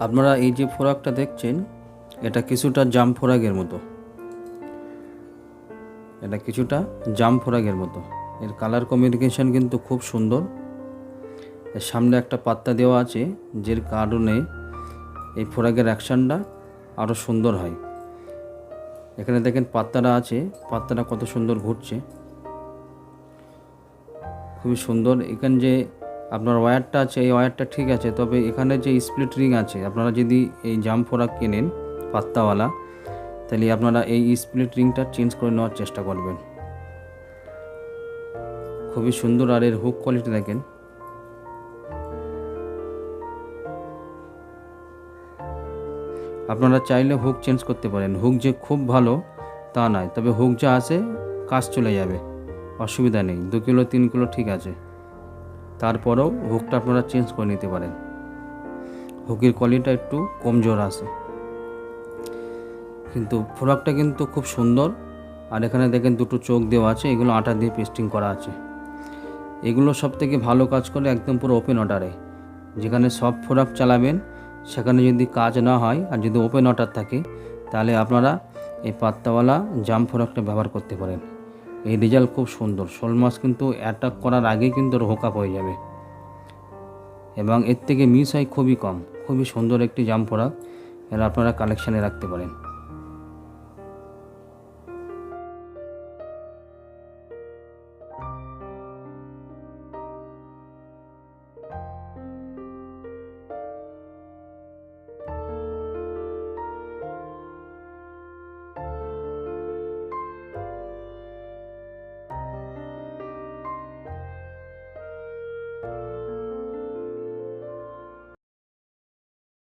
আপনারা এই যে ফোরাকটা দেখছেন, এটা কিছুটা জাম ফোরাকের মতো। এটা কিছুটা জাম ফোরাকের মতো। এর কালার কমিউনিকেশন কিন্তু খুব সুন্দর। এর সামনে একটা পাত্তা দেওয়া আছে, যের কারণে এই ফোরাকের অ্যাকশানটা আরও সুন্দর হয়। এখানে দেখেন পাত্তাটা আছে, পাত্তাটা কত সুন্দর ঘুরছে। খুবই সুন্দর। এখানে যে আপনার ওয়্যারটা আছে, এই ওয়্যারটা ঠিক আছে, তবে এখানে যে স্প্লিট রিং আছে, আপনারা যদি এই জাম ফোরাক কেনেন, পাত্তাওয়ালা, তাহলে আপনারা এই স্প্লিট রিংটা চেঞ্জ করে নেওয়ার চেষ্টা করবেন। খুবই সুন্দর আর এর হুক কোয়ালিটি দেখেন। আপনারা চাইলে হুক চেঞ্জ করতে পারেন। হুক যে খুব ভালো, তা নয়, তবে হুক যা আছে, কাজ চলে যাবে। অসুবিধা নেই, দু কিলো, তিন কিলো ঠিক আছে। তারপরেও হুকটা আপনারা চেঞ্জ করে নিতে পারেন। হুকের কোয়ালিটিটা একটু কমজোর আছে। কিন্তু প্রোডাক্টটা কিন্তু খুব সুন্দর। আর এখানে দেখেন দুটো চোখ দেওয়া আছে, এগুলো আটা দিয়ে পেস্টিং করা আছে। এগুলো সব থেকে ভালো কাজ করে একদম পুরো ওপেন অর্ডারে যেখানে সব প্রোডাক্ট চালাবেন, সেখানে যদি কাজ না হয় আর যদি ওপেন অর্ডার থাকে, তাহলে আপনারা এই পাত্তাওয়ালা জাম প্রোডাক্টটা ব্যবহার করতে পারেন। এই রেজাল্ট খুব সুন্দর। শোল মাছ কিন্তু অ্যাটাক করার আগেই কিন্তু রোকা হয়ে যাবে। এবং এর থেকে মিস হয় খুবই কম। খুবই সুন্দর একটি জাম পড়া। এর আপনারা কালেকশানে রাখতে পারেন।